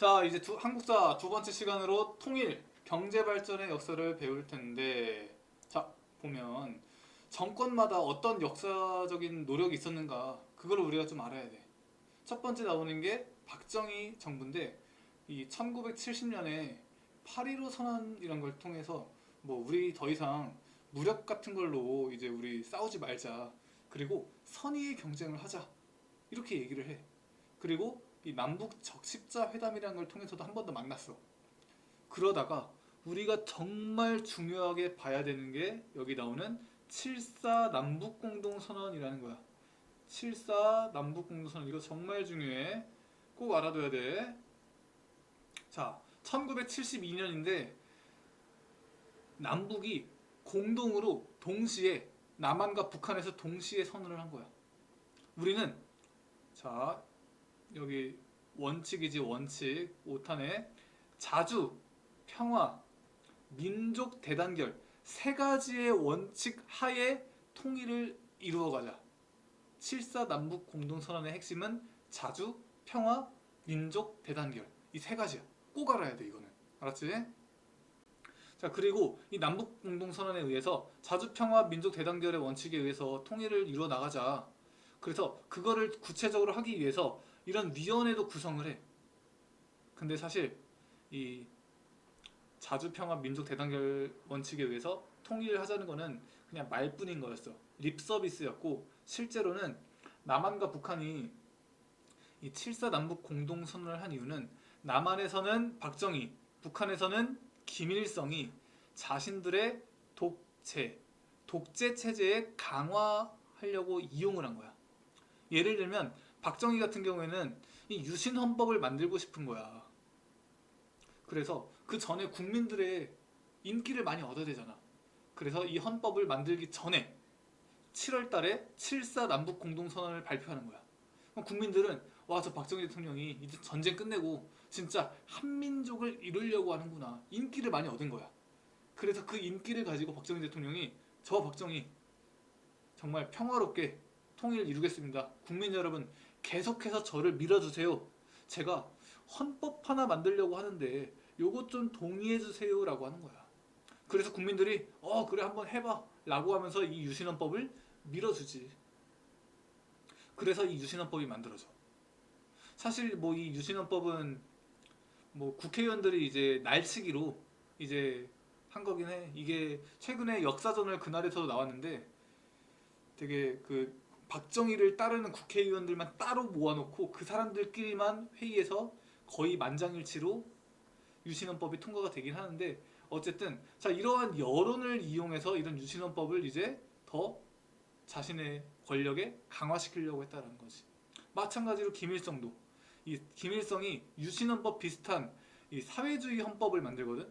자 이제 두, 한국사 두 번째 시간으로 통일 경제 발전의 역사를 배울 텐데 자 보면 정권마다 어떤 역사적인 노력이 있었는가 그걸 우리가 좀 알아야 돼. 첫 번째 나오는 게 박정희 정부인데 이 1970년에 8.15 선언이란 걸 통해서 뭐 우리 더 이상 무력 같은 걸로 이제 우리 싸우지 말자. 그리고 선의의 경쟁을 하자. 이렇게 얘기를 해. 그리고 이 남북 적십자 회담이라는 걸 통해서도 한 번 더 만났어. 그러다가 우리가 정말 중요하게 봐야 되는 게 여기 나오는 7.4 남북 공동 선언이라는 거야. 7.4 남북 공동 선언 이거 정말 중요해. 꼭 알아둬야 돼. 자, 1972년인데 남북이 공동으로 동시에 남한과 북한에서 동시에 선언을 한 거야. 우리는 자 여기 원칙이지 원칙 5탄에 자주 평화 민족 대단결 세 가지의 원칙 하에 통일을 이루어가자. 7.4 남북 공동선언의 핵심은 자주 평화 민족 대단결 이 세 가지야. 꼭 알아야 돼 이거는 알았지? 자 그리고 이 남북 공동선언에 의해서 자주 평화 민족 대단결의 원칙에 의해서 통일을 이루어 나가자. 그래서 그거를 구체적으로 하기 위해서 이런 위원회도 구성을 해. 근데 사실 이 자주 평화 민족 대단결 원칙에 의해서 통일을 하자는 거는 그냥 말뿐인 거였어. 립 서비스였고 실제로는 남한과 북한이 이7.4 남북 공동 선언을 한 이유는 남한에서는 박정희, 북한에서는 김일성이 자신들의 독재, 독재 체제에 강화하려고 이용을 한 거야. 예를 들면 박정희 같은 경우에는 이 유신 헌법을 만들고 싶은 거야. 그래서 그 전에 국민들의 인기를 많이 얻어야 되잖아. 그래서 이 헌법을 만들기 전에 7월 달에 7.4 남북 공동선언을 발표하는 거야. 국민들은 와, 저 박정희 대통령이 이제 전쟁 끝내고 진짜 한민족을 이루려고 하는구나. 인기를 많이 얻은 거야. 그래서 그 인기를 가지고 박정희 대통령이 저 박정희 정말 평화롭게 통일을 이루겠습니다. 국민 여러분 계속해서 저를 밀어주세요. 제가 헌법 하나 만들려고 하는데 요것 좀 동의해 주세요 라고 하는 거야. 그래서 국민들이 어 그래 한번 해봐 라고 하면서 이 유신헌법을 밀어주지. 그래서 이 유신헌법이 만들어져. 사실 뭐 이 유신헌법은 뭐 국회의원들이 이제 날치기로 이제 한 거긴 해. 이게 최근에 역사전을 그날에서도 나왔는데 되게 그 박정희를 따르는 국회의원들만 따로 모아놓고 그 사람들끼리만 회의해서 거의 만장일치로 유신헌법이 통과가 되긴 하는데 어쨌든 자 이러한 여론을 이용해서 이런 유신헌법을 이제 더 자신의 권력에 강화시키려고 했다는 거지. 마찬가지로 김일성도 이 김일성이 유신헌법 비슷한 이 사회주의 헌법을 만들거든.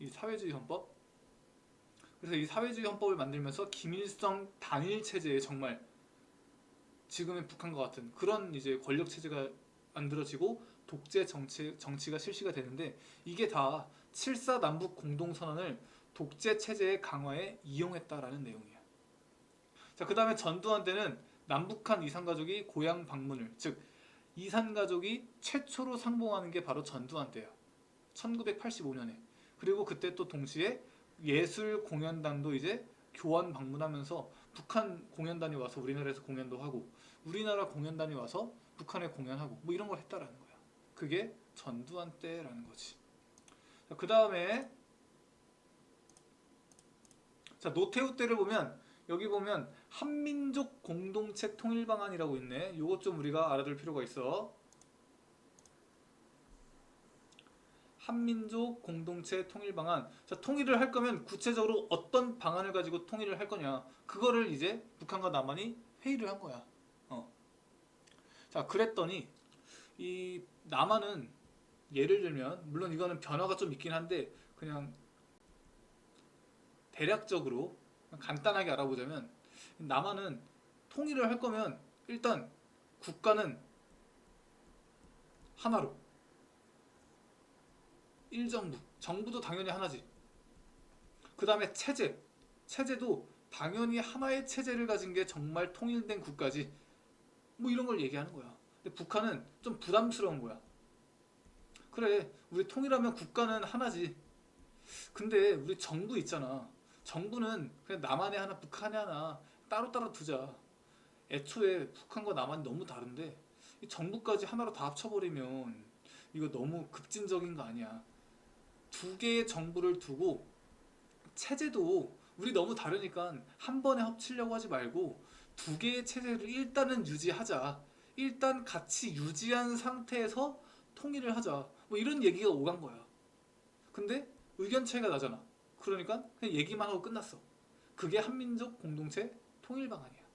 이 사회주의 헌법. 그래서 이 사회주의 헌법을 만들면서 김일성 단일 체제에 정말 지금의 북한과 같은 그런 이제 권력 체제가 만들어지고 독재 정치 정치가 실시가 되는데 이게 다7.4 남북 공동 선언을 독재 체제의 강화에 이용했다라는 내용이야. 자, 그다음에 전두환 때는 남북한 이산 가족이 고향 방문을 즉 이산 가족이 최초로 상봉하는 게 바로 전두환 때야. 1985년에. 그리고 그때 또 동시에 예술 공연단도 이제 교환 방문하면서 북한 공연단이 와서 우리나라에서 공연도 하고 우리나라 공연단이 와서 북한에 공연하고 뭐 이런 걸 했다라는 거야. 그게 전두환 때라는 거지. 자, 그 다음에 자 노태우 때를 보면 여기 보면 한민족 공동체 통일 방안이라고 있네. 요것 좀 우리가 알아둘 필요가 있어. 한민족 공동체 통일 방안. 자, 통일을 할 거면 구체적으로 어떤 방안을 가지고 통일을 할 거냐. 그거를 이제 북한과 남한이 회의를 한 거야. 어. 자, 그랬더니 이 남한은 예를 들면 물론 이거는 변화가 좀 있긴 한데 그냥 대략적으로 간단하게 알아보자면 남한은 통일을 할 거면 일단 국가는 하나로. 일정부. 정부도 당연히 하나지. 그 다음에 체제. 체제도 당연히 하나의 체제를 가진 게 정말 통일된 국가지 뭐 이런 걸 얘기하는 거야. 근데 북한은 좀 부담스러운 거야. 그래 우리 통일하면 국가는 하나지. 근데 우리 정부 있잖아. 정부는 그냥 남한에 하나 북한에 하나 따로따로 두자. 애초에 북한과 남한이 너무 다른데 이 정부까지 하나로 다 합쳐버리면 이거 너무 급진적인 거 아니야. 두 개의 정부를 두고 체제도 우리 너무 다르니까 한 번에 합치려고 하지 말고 두 개의 체제를 일단은 유지하자. 일단 같이 유지한 상태에서 통일을 하자. 뭐 이런 얘기가 오간 거야. 근데 의견 차이가 나잖아. 그러니까 그냥 얘기만 하고 끝났어. 그게 한민족 공동체 통일 방안이야.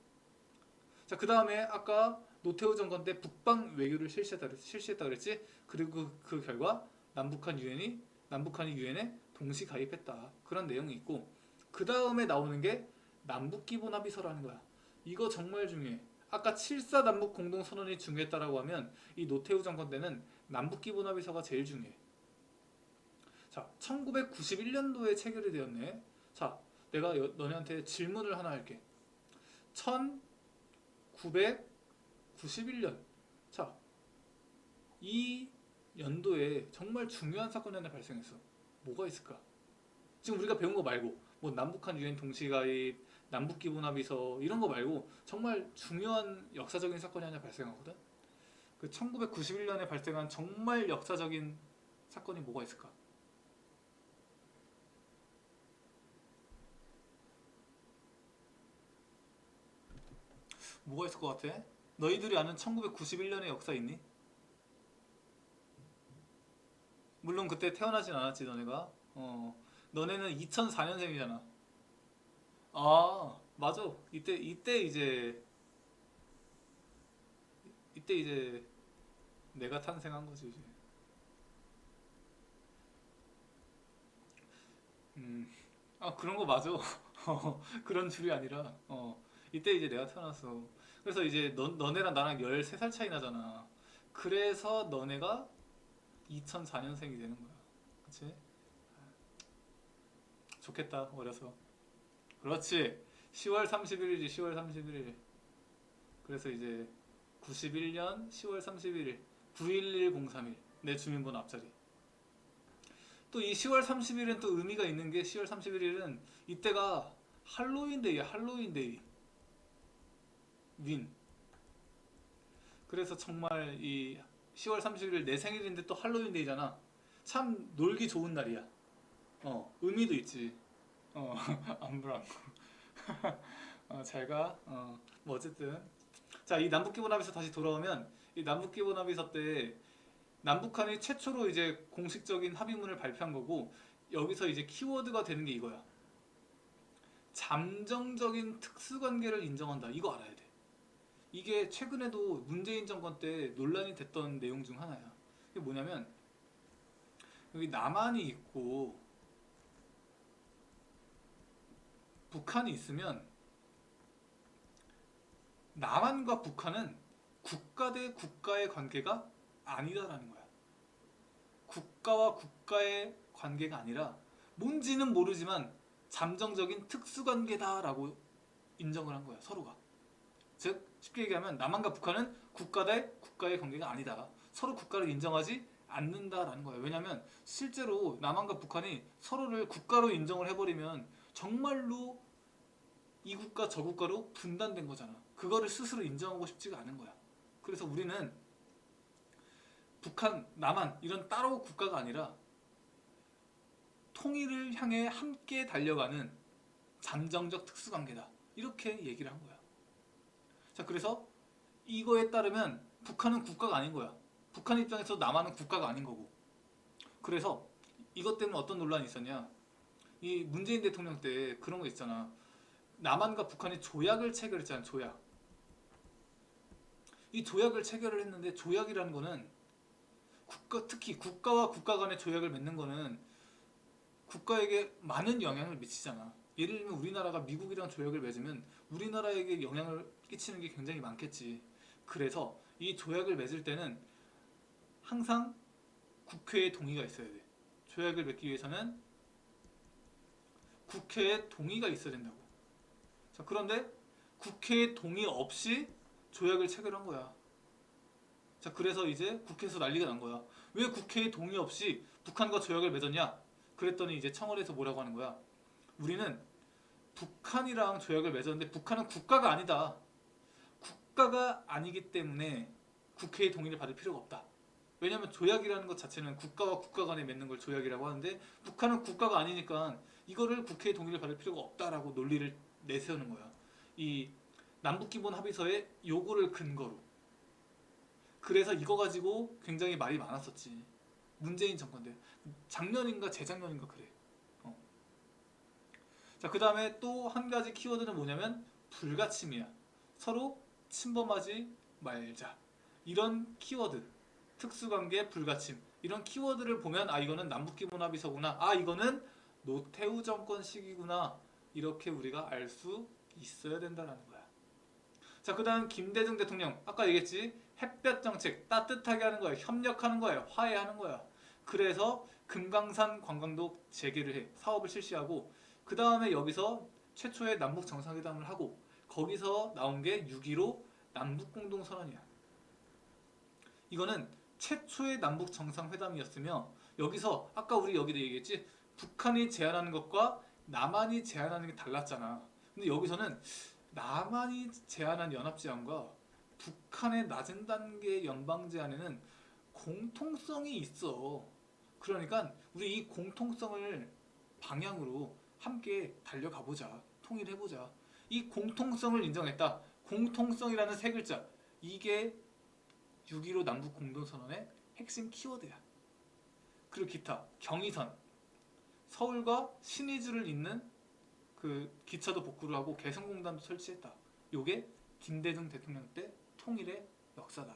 자 그 다음에 아까 노태우 정권 때 북방 외교를 실시했다, 실시했다 그랬지? 그리고 그, 그 결과 남북한 유엔이 남북한이 유엔에 동시 가입했다. 그런 내용이 있고 그 다음에 나오는 게 남북 기본 합의서라는 거야 이거 정말 중요해. 아까 7사 남북 공동 선언이 중요했다라고 하면 이 노태우 정권 때는 남북 기본 합의서가 제일 중요해. 자 1991년도에 체결이 되었네. 자 내가 여- 너네한테 질문을 하나 할게. 1991년. 자 이 연도에 정말 중요한 사건이 하나 발생했어. 뭐가 있을까? 지금 우리가 배운 거 말고 뭐 남북한 유엔 동시 가입 남북 기본 합의서 이런 거 말고 정말 중요한 역사적인 사건이 하나 발생하거든. 그 1991년에 발생한 정말 역사적인 사건이 뭐가 있을까? 뭐가 있을 것 같아? 너희들이 아는 1991년의 역사 있니? 물론 그때 태어나진 않았지 너네가. 어. 너네는 2004년생이잖아. 아 맞아. 이때 이때 이제 이때 이제 내가 탄생한 거지 이제. 음 아 그런 거 맞아. 어, 그런 줄이 아니라 어. 이때 이제 내가 태어났어 그래서 이제 너, 너네랑 나랑 13살 차이 나잖아. 그래서 너네가 2004년생이 되는 거야. 그치? 좋겠다 어려서 그렇지. 10월 31일이 10월 31일. 그래서 이제 91년 10월 31일 91103일 내 주민번호 앞자리. 또 이 10월 30일은 또 의미가 있는 게 10월 31일은 이때가 할로윈데이야 할로윈데이. 윈. 그래서 정말 이 10월 31일 내 생일인데 또 할로윈데이잖아. 참 놀기 좋은 날이야. 어 의미도 있지. 어, 안브랑. 어, 잘 가. 어, 뭐 어쨌든. 자, 이 남북기본 합의서 다시 돌아오면 이 남북기본 합의서 때 남북한이 최초로 이제 공식적인 합의문을 발표한 거고 여기서 이제 키워드가 되는 게 이거야. 잠정적인 특수관계를 인정한다. 이거 알아야 돼. 이게 최근에도 문재인 정권 때 논란이 됐던 내용 중 하나야. 이게 뭐냐면 여기 남한이 있고 북한이 있으면 남한과 북한은 국가 대 국가의 관계가 아니다라는 거야. 국가와 국가의 관계가 아니라 뭔지는 모르지만 잠정적인 특수관계다라고 인정을 한 거야 서로가. 즉 쉽게 얘기하면 남한과 북한은 국가 대 국가의 관계가 아니다. 서로 국가를 인정하지 않는다라는 거야. 왜냐하면 실제로 남한과 북한이 서로를 국가로 인정을 해버리면 정말로 이 국가 저 국가로 분단된 거잖아. 그거를 스스로 인정하고 싶지가 않은 거야. 그래서 우리는 북한, 남한 이런 따로 국가가 아니라 통일을 향해 함께 달려가는 잠정적 특수관계다. 이렇게 얘기를 한 거야. 자, 그래서 이거에 따르면 북한은 국가가 아닌 거야. 북한 입장에서 남한은 국가가 아닌 거고. 그래서 이것 때문에 어떤 논란이 있었냐? 이 문재인 대통령 때 그런 거 있잖아. 남한과 북한이 조약을 체결했잖아. 조약. 이 조약을 체결을 했는데 조약이라는 거는 국가 특히 국가와 국가 간의 조약을 맺는 거는 국가에게 많은 영향을 미치잖아. 예를 들면 우리나라가 미국이랑 조약을 맺으면 우리나라에게 영향을 끼치는 게 굉장히 많겠지. 그래서 이 조약을 맺을 때는 항상 국회의 동의가 있어야 돼. 조약을 맺기 위해서는 국회의 동의가 있어야 된다고. 자, 그런데 국회의 동의 없이 조약을 체결한 거야. 자 그래서 이제 국회에서 난리가 난 거야. 왜 국회의 동의 없이 북한과 조약을 맺었냐? 그랬더니 이제 청와대에서 뭐라고 하는 거야? 우리는 북한이랑 조약을 맺었는데 북한은 국가가 아니다. 국가가 아니기 때문에 국회의 동의를 받을 필요가 없다. 왜냐하면 조약이라는 것 자체는 국가와 국가 간에 맺는 걸 조약이라고 하는데 북한은 국가가 아니니까 이거를 국회의 동의를 받을 필요가 없다라고 논리를 내세우는 거야. 이 남북기본 합의서의 요구를 근거로. 그래서 이거 가지고 굉장히 말이 많았었지. 문재인 정권 때 작년인가 재작년인가 그래. 어. 자, 그 다음에 또 한 가지 키워드는 뭐냐면 불가침이야. 서로 침범하지 말자. 이런 키워드. 특수관계 불가침. 이런 키워드를 보면 아 이거는 남북기본 합의서구나. 아 이거는 노태우 정권 시기구나. 이렇게 우리가 알 수 있어야 된다라는 거야. 자, 그 다음 김대중 대통령 아까 얘기했지 햇볕 정책 따뜻하게 하는 거야, 협력하는 거야, 화해하는 거야. 그래서 금강산 관광도 재개를 해 사업을 실시하고 그 다음에 여기서 최초의 남북 정상회담을 하고 거기서 나온 게 6.15 남북 공동 선언이야. 이거는 최초의 남북 정상회담이었으며 여기서 아까 우리 여기도 얘기했지 북한이 제안하는 것과 남한이 제안하는 게 달랐잖아. 근데 여기서는 남한이 제안한 연합 제안과 북한의 낮은 단계 연방 제안에는 공통성이 있어. 그러니까 우리 이 공통성을 방향으로 함께 달려가 보자. 통일해 보자. 이 공통성을 인정했다. 공통성이라는 세 글자. 이게 6.15 남북 공동선언의 핵심 키워드야. 그리고 기타 경의선 서울과 신의주를 잇는 그 기차도 복구를 하고 개성공단도 설치했다. 요게 김대중 대통령 때 통일의 역사다.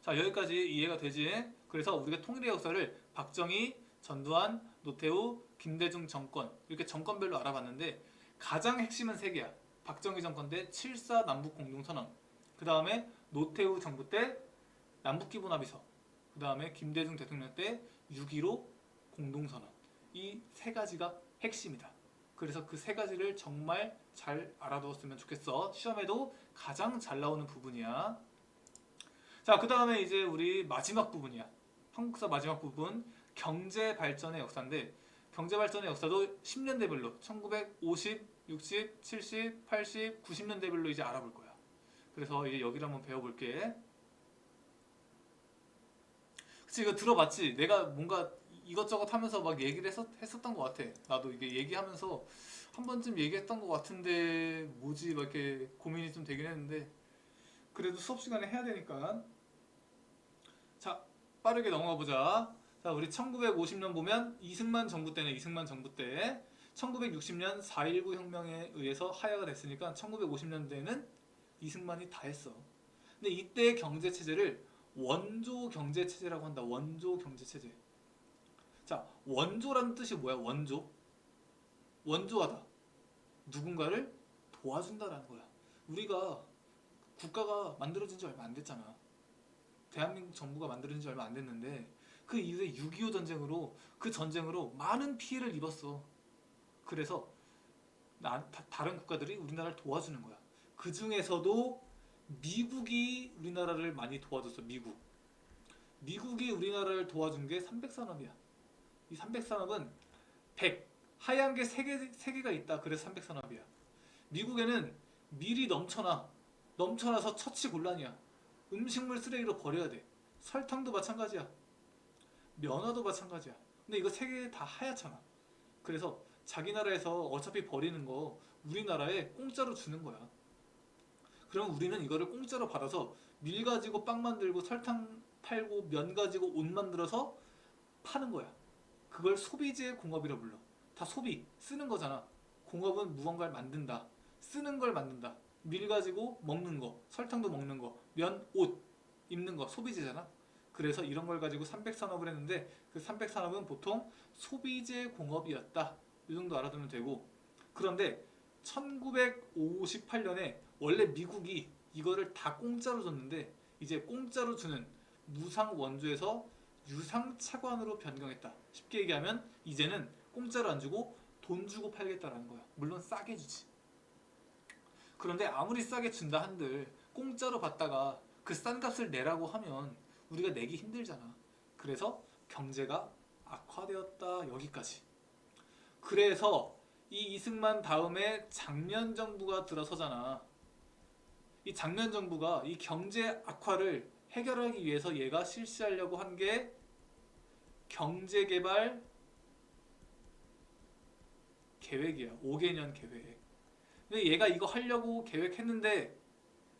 자 여기까지 이해가 되지? 그래서 우리가 통일의 역사를 박정희, 전두환, 노태우, 김대중 정권 이렇게 정권별로 알아봤는데 가장 핵심은 세 개야. 박정희 정권 때7.4 남북 공동선언. 그 다음에 노태우 정부 때 남북 기본 합의서. 그 다음에 김대중 대통령 때 6.15 공동선언. 이 세 가지가 핵심이다. 그래서 그 세 가지를 정말 잘 알아두었으면 좋겠어. 시험에도 가장 잘 나오는 부분이야. 자, 그 다음에 이제 우리 마지막 부분이야. 한국사 마지막 부분 경제 발전의 역사인데 경제 발전의 역사도 10년대별로 1950, 60, 70, 80, 90년대별로 이제 알아볼 거야. 그래서 이제 여기를 한번 배워볼게. 그치 이거 들어봤지? 내가 뭔가 이것저것 하면서 막 얘기를 했었, 했었던 것 같아. 나도 이게 얘기하면서 한 번쯤 얘기했던 것 같은데 뭐지 막 이렇게 고민이 좀 되긴 했는데 그래도 수업 시간에 해야 되니까 자 빠르게 넘어가 보자. 자 우리 1950년 보면 이승만 정부 때네 이승만 정부 때 1960년 4.19 혁명에 의해서 하야가 됐으니까 1950년대에는 이승만이 다 했어. 근데 이때 경제 체제를 원조 경제 체제라고 한다. 원조 경제 체제. 자, 원조라는 뜻이 뭐야? 원조. 원조하다. 누군가를 도와준다라는 거야. 우리가 국가가 만들어진 지 얼마 안 됐잖아. 대한민국 정부가 만들어진 지 얼마 안 됐는데 그 이후에 6.25 전쟁으로 그 전쟁으로 많은 피해를 입었어. 그래서 나, 다, 다른 국가들이 우리나라를 도와주는 거야. 그 중에서도 미국이 우리나라를 많이 도와줬어. 미국. 미국이 우리나라를 도와준 게 300산업이야. 이 300산업은 100 하얀 게 3개, 3개가 있다. 그래서 300산업이야. 미국에는 밀이 넘쳐나. 넘쳐나서 처치 곤란이야. 음식물 쓰레기로 버려야 돼. 설탕도 마찬가지야. 면화도 마찬가지야. 근데 이거 3개 다 하얗잖아. 그래서 자기 나라에서 어차피 버리는 거 우리나라에 공짜로 주는 거야. 그럼 우리는 이거를 공짜로 받아서 밀 가지고 빵 만들고 설탕 팔고 면 가지고 옷 만들어서 파는 거야. 그걸 소비재 공업이라 불러. 다 소비, 쓰는 거잖아. 공업은 무언가를 만든다. 쓰는 걸 만든다. 밀 가지고 먹는 거, 설탕도 먹는 거, 면, 옷, 입는 거, 소비재잖아. 그래서 이런 걸 가지고 300산업을 했는데 그 300산업은 보통 소비재 공업이었다. 이 정도 알아두면 되고. 그런데 1958년에 원래 미국이 이거를 다 공짜로 줬는데 이제 공짜로 주는 무상 원조에서 유상 차관으로 변경했다. 쉽게 얘기하면 이제는 공짜로 안 주고 돈 주고 팔겠다라는 거야. 물론 싸게 주지. 그런데 아무리 싸게 준다 한들 공짜로 받다가 그 싼 값을 내라고 하면 우리가 내기 힘들잖아. 그래서 경제가 악화되었다 여기까지. 그래서 이 이승만 다음에 장면 정부가 들어서잖아. 이 장면 정부가 이 경제 악화를 해결하기 위해서 얘가 실시하려고 한 게 경제개발 계획이야. 5개년 계획. 근데 얘가 이거 하려고 계획했는데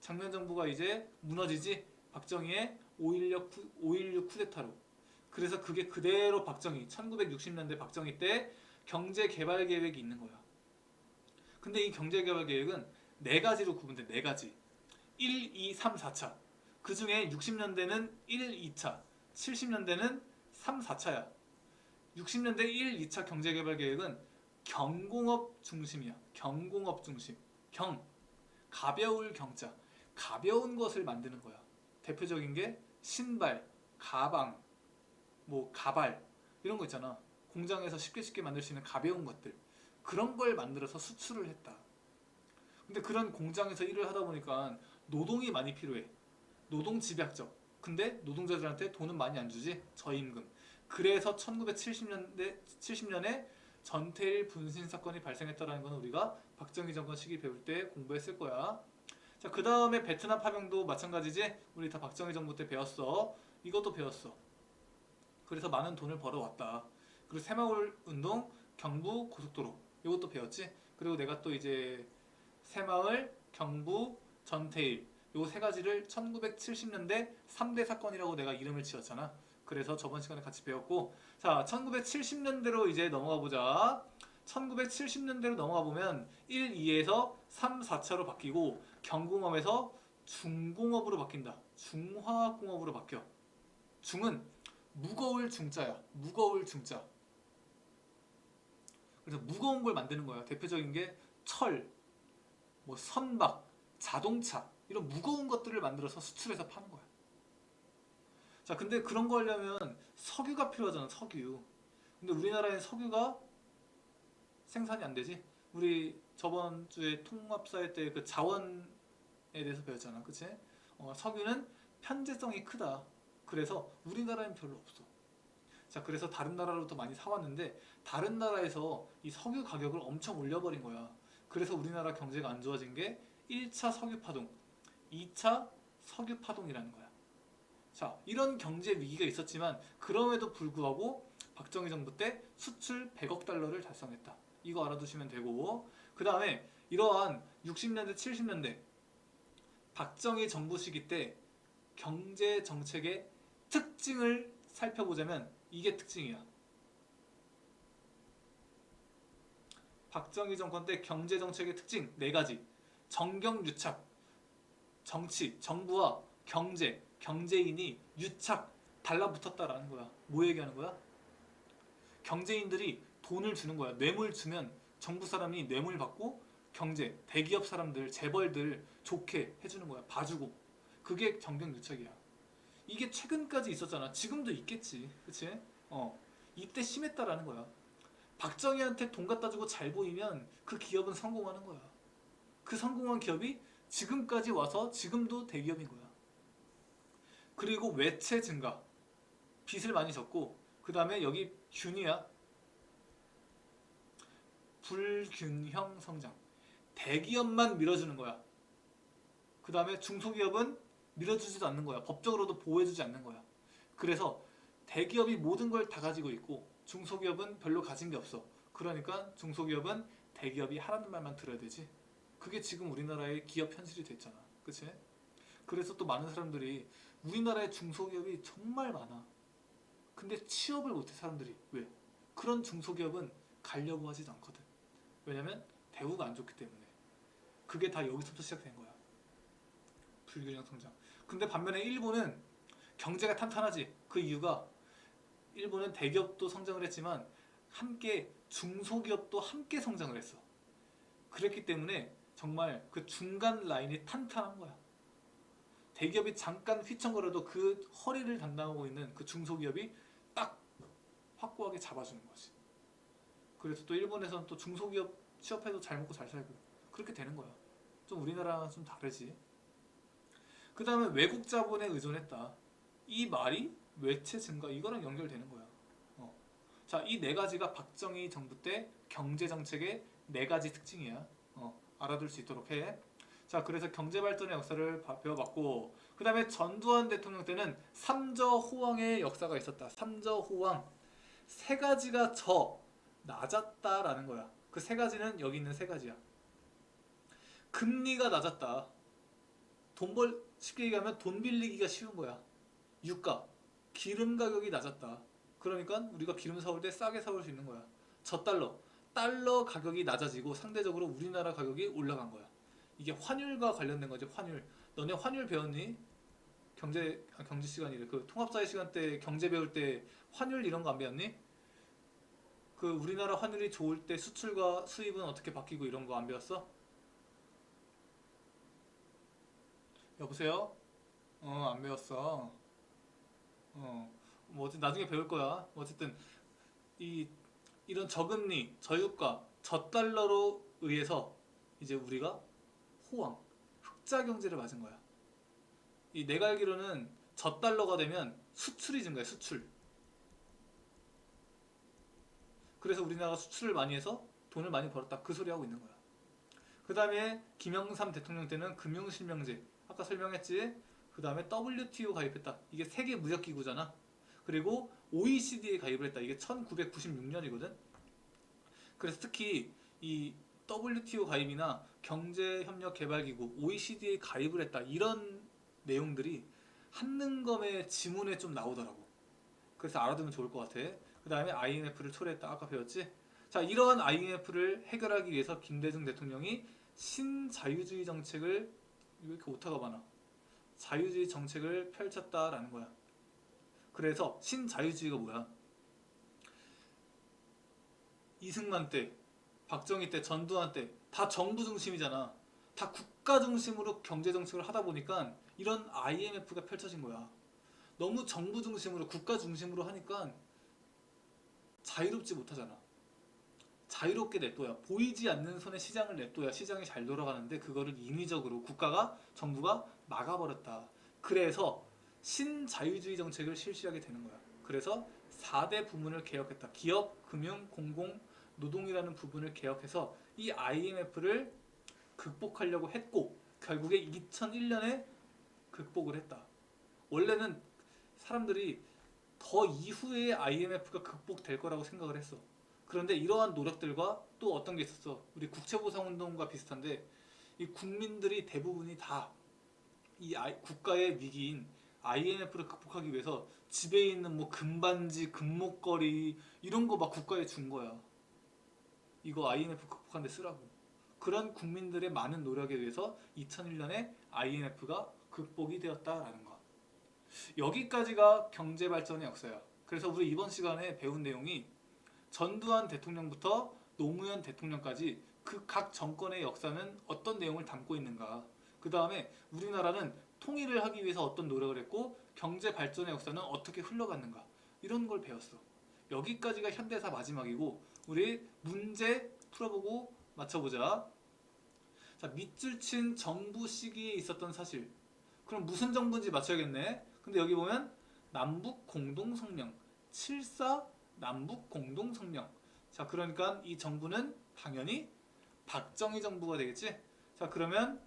장면 정부가 이제 무너지지 박정희의 5.16, 쿠, 5.16 쿠데타로. 그래서 그게 그대로 박정희 1960년대 박정희 때 경제 개발 계획이 있는 거야. 근데 이 경제 개발 계획은 네 가지로 구분돼. 네 가지. 1, 2, 3, 4차. 그 중에 60년대는 1, 2차, 70년대는 3, 4차야. 60년대 1, 2차 경제 개발 계획은 경공업 중심이야. 경공업 중심. 경 가벼울 경자. 가벼운 것을 만드는 거야. 대표적인 게 신발, 가방, 뭐 가발 이런 거 있잖아. 공장에서 쉽게 쉽게 만들 수 있는 가벼운 것들 그런 걸 만들어서 수출을 했다. 근데 그런 공장에서 일을 하다 보니까 노동이 많이 필요해. 노동 집약적. 근데 노동자들한테 돈은 많이 안 주지. 저임금. 그래서 1970년대 70년에 전태일 분신 사건이 발생했다라는 건 우리가 박정희 정권 시기 배울 때 공부했을 거야. 자, 그 다음에 베트남 파병도 마찬가지지. 우리 다 박정희 정부 때 배웠어. 이것도 배웠어. 그래서 많은 돈을 벌어왔다. 그리고 새마을 운동, 경부 고속도로 이것도 배웠지. 그리고 내가 또 이제 새마을, 경부, 전태일 요 세 가지를 1970년대 3대 사건이라고 내가 이름을 지었잖아. 그래서 저번 시간에 같이 배웠고 자 1970년대로 이제 넘어가 보자. 1970년대로 넘어가 보면 1, 2에서 3, 4차로 바뀌고 경공업에서 중공업으로 바뀐다. 중화학공업으로 바뀌어. 중은 무거울 중자야. 무거울 중자. 그래서 무거운 걸 만드는 거야. 대표적인 게 철, 뭐 선박, 자동차 이런 무거운 것들을 만들어서 수출해서 파는 거야. 자, 근데 그런 거 하려면 석유가 필요하잖아. 석유. 근데 우리나라에 석유가 생산이 안 되지. 우리 저번 주에 통합사회 때 그 자원에 대해서 배웠잖아. 그치? 어, 석유는 편제성이 크다. 그래서 우리나라엔 별로 없어. 자, 그래서 다른 나라로부터 많이 사왔는데 다른 나라에서 이 석유 가격을 엄청 올려버린 거야. 그래서 우리나라 경제가 안 좋아진 게 1차 석유 파동, 2차 석유 파동이라는 거야. 자, 이런 경제 위기가 있었지만 그럼에도 불구하고 박정희 정부 때 수출 100억 달러를 달성했다. 이거 알아두시면 되고 그 다음에 이러한 60년대, 70년대 박정희 정부 시기 때 경제 정책의 특징을 살펴보자면 이게 특징이야. 박정희 정권 때 경제 정책의 특징 네 가지. 정경유착. 정치, 정부와 경제, 경제인이 유착 달라붙었다라는 거야. 뭐 얘기하는 거야? 경제인들이 돈을 주는 거야. 뇌물 주면 정부 사람이 뇌물 받고 경제, 대기업 사람들, 재벌들 좋게 해주는 거야. 봐주고. 그게 정경유착이야. 이게 최근까지 있었잖아. 지금도 있겠지. 그치? 어. 이때 심했다라는 거야. 박정희한테 돈 갖다 주고 잘 보이면 그 기업은 성공하는 거야. 그 성공한 기업이 지금까지 와서 지금도 대기업인 거야. 그리고 외채 증가. 빚을 많이 졌고, 그 다음에 여기 균이야. 불균형 성장. 대기업만 밀어주는 거야. 그 다음에 중소기업은 밀어주지도 않는 거야. 법적으로도 보호해주지 않는 거야. 그래서 대기업이 모든 걸 다 가지고 있고 중소기업은 별로 가진 게 없어. 그러니까 중소기업은 대기업이 하라는 말만 들어야 되지. 그게 지금 우리나라의 기업 현실이 됐잖아. 그치? 그래서 또 많은 사람들이 우리나라의 중소기업이 정말 많아. 근데 취업을 못해 사람들이. 왜? 그런 중소기업은 가려고 하지도 않거든. 왜냐면 대우가 안 좋기 때문에. 그게 다 여기서부터 시작된 거야. 불균형 성장. 근데 반면에 일본은 경제가 탄탄하지. 그 이유가 일본은 대기업도 성장을 했지만 함께 중소기업도 함께 성장을 했어. 그랬기 때문에 정말 그 중간 라인이 탄탄한 거야. 대기업이 잠깐 휘청거려도 그 허리를 담당하고 있는 그 중소기업이 딱 확고하게 잡아주는 거지. 그래서 또 일본에서는 또 중소기업 취업해도 잘 먹고 잘 살고 그렇게 되는 거야. 좀 우리나라랑 좀 다르지. 그 다음에 외국 자본에 의존했다. 이 말이 외채 증가 이거랑 연결되는 거야. 어. 자, 이 네 가지가 박정희 정부 때 경제 정책의 네 가지 특징이야. 어, 알아둘 수 있도록 해. 자, 그래서 경제 발전의 역사를 바- 배워봤고, 그 다음에 전두환 대통령 때는 삼저 호황의 역사가 있었다. 삼저 호황 세 가지가 저 낮았다라는 거야. 그 세 가지는 여기 있는 세 가지야. 금리가 낮았다. 돈 벌 쉽게 얘기하면 돈 빌리기가 쉬운 거야. 유가, 기름 가격이 낮았다. 그러니까 우리가 기름 사올 때 싸게 사올 수 있는 거야. 저 달러, 달러 가격이 낮아지고 상대적으로 우리나라 가격이 올라간 거야. 이게 환율과 관련된 거지. 환율. 너네 환율 배웠니? 경제 아, 경제 시간이래. 그 통합사회 시간 때 경제 배울 때 환율 이런 거 안 배웠니? 그 우리나라 환율이 좋을 때 수출과 수입은 어떻게 바뀌고 이런 거 안 배웠어? 여보세요? 어, 안 배웠어. 어, 뭐 어쨌든 나중에 배울 거야. 어쨌든 이 이런 저금리, 저유가, 저달러로 의해서 이제 우리가 호황, 흑자 경제를 맞은 거야. 이 내가 알기로는 저달러가 되면 수출이 증가해, 수출. 그래서 우리나라가 수출을 많이 해서 돈을 많이 벌었다. 그 소리 하고 있는 거야. 그 다음에 김영삼 대통령 때는 금융실명제. 아까 설명했지? 그 다음에 WTO 가입했다. 이게 세계 무역기구잖아. 그리고 OECD에 가입을 했다. 이게 1996년이거든. 그래서 특히 이 WTO 가입이나 경제협력개발기구 OECD에 가입을 했다. 이런 내용들이 한능검의 지문에 좀 나오더라고. 그래서 알아두면 좋을 것 같아. 그 다음에 IMF를 초래했다. 아까 배웠지? 자, 이러한 IMF를 해결하기 위해서 김대중 대통령이 신자유주의 정책을 왜 이렇게 오타가 많아? 자유주의 정책을 펼쳤다라는 거야. 그래서 신자유주의가 뭐야? 이승만 때, 박정희 때, 전두환 때 다 정부 중심이잖아. 다 국가 중심으로 경제 정책을 하다 보니까 이런 IMF가 펼쳐진 거야. 너무 정부 중심으로 국가 중심으로 하니까 자유롭지 못하잖아. 자유롭게 냅둬야 보이지 않는 손에 시장을 냅둬야 시장이 잘 돌아가는데 그거를 인위적으로 국가가 정부가 막아버렸다. 그래서 신자유주의 정책을 실시하게 되는 거야. 그래서 4대 부문을 개혁했다. 기업, 금융, 공공, 노동이라는 부분을 개혁해서 이 IMF를 극복하려고 했고 결국에 2001년에 극복을 했다. 원래는 사람들이 더 이후에 IMF가 극복될 거라고 생각을 했어. 그런데 이러한 노력들과 또 어떤 게 있었어? 우리 국채보상 운동과 비슷한데 이 국민들이 대부분이 다 이 국가의 위기인 IMF를 극복하기 위해서 집에 있는 뭐 금반지, 금목걸이 이런 거 막 국가에 준 거야. 이거 IMF 극복하는 데 쓰라고. 그런 국민들의 많은 노력에 의해서 2001년에 IMF가 극복이 되었다라는 거. 여기까지가 경제 발전의 역사야. 그래서 우리 이번 시간에 배운 내용이 전두환 대통령부터 노무현 대통령까지 그 각 정권의 역사는 어떤 내용을 담고 있는가. 그 다음에 우리나라는 통일을 하기 위해서 어떤 노력을 했고 경제 발전의 역사는 어떻게 흘러갔는가. 이런 걸 배웠어. 여기까지가 현대사 마지막이고 우리 문제 풀어보고 맞춰보자. 자, 밑줄 친 정부 시기에 있었던 사실. 그럼 무슨 정부인지 맞춰야겠네. 근데 여기 보면 남북 공동 성명 74 남북 공동 성명. 자, 그러니까 이 정부는 당연히 박정희 정부가 되겠지. 자, 그러면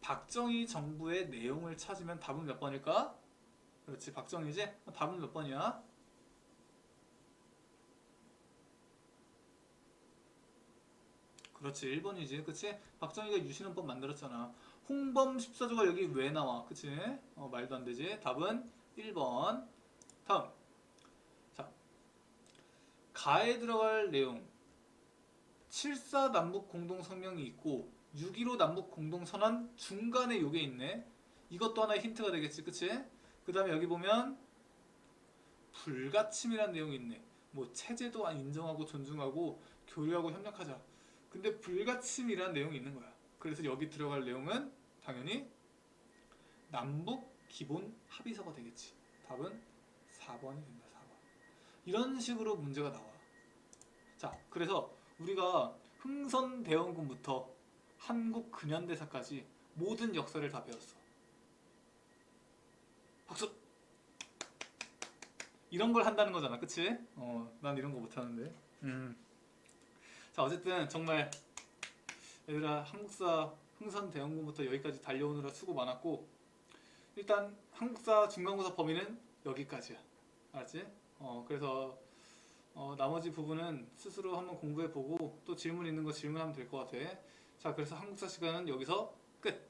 박정희 정부의 내용을 찾으면 답은 몇 번일까? 그렇지, 박정희지? 답은 몇 번이야? 그렇지, 1번이지. 그치? 박정희가 유신헌법 만들었잖아. 홍범 14조가 여기 왜 나와? 그치? 어, 말도 안 되지. 답은 1번. 다음. 자. 가에 들어갈 내용. 7.4 남북 공동성명이 있고 6.15 남북 공동선언 중간에 요게 있네. 이것도 하나의 힌트가 되겠지. 그치? 그 다음에 여기 보면 불가침이라는 내용이 있네. 뭐 체제도 인정하고 존중하고 교류하고 협력하자. 근데 불가침이라는 내용이 있는 거야. 그래서 여기 들어갈 내용은 당연히 남북 기본 합의서가 되겠지. 답은 4번이 된다. 4번. 이런 식으로 문제가 나와. 자, 그래서 우리가 흥선 대원군부터 한국 근현대사까지 모든 역사를 다 배웠어. 박수. 이런 걸 한다는 거잖아, 그치? 어, 난 이런 거 못하는데. 음. 자, 어쨌든 정말 얘들아 한국사 흥선 대원군부터 여기까지 달려오느라 수고 많았고 일단 한국사 중간고사 범위는 여기까지야. 알았지? 어, 그래서 어, 나머지 부분은 스스로 한번 공부해 보고 또 질문 있는 거 질문하면 될 것 같아. 자, 그래서 한국사 시간은 여기서 끝.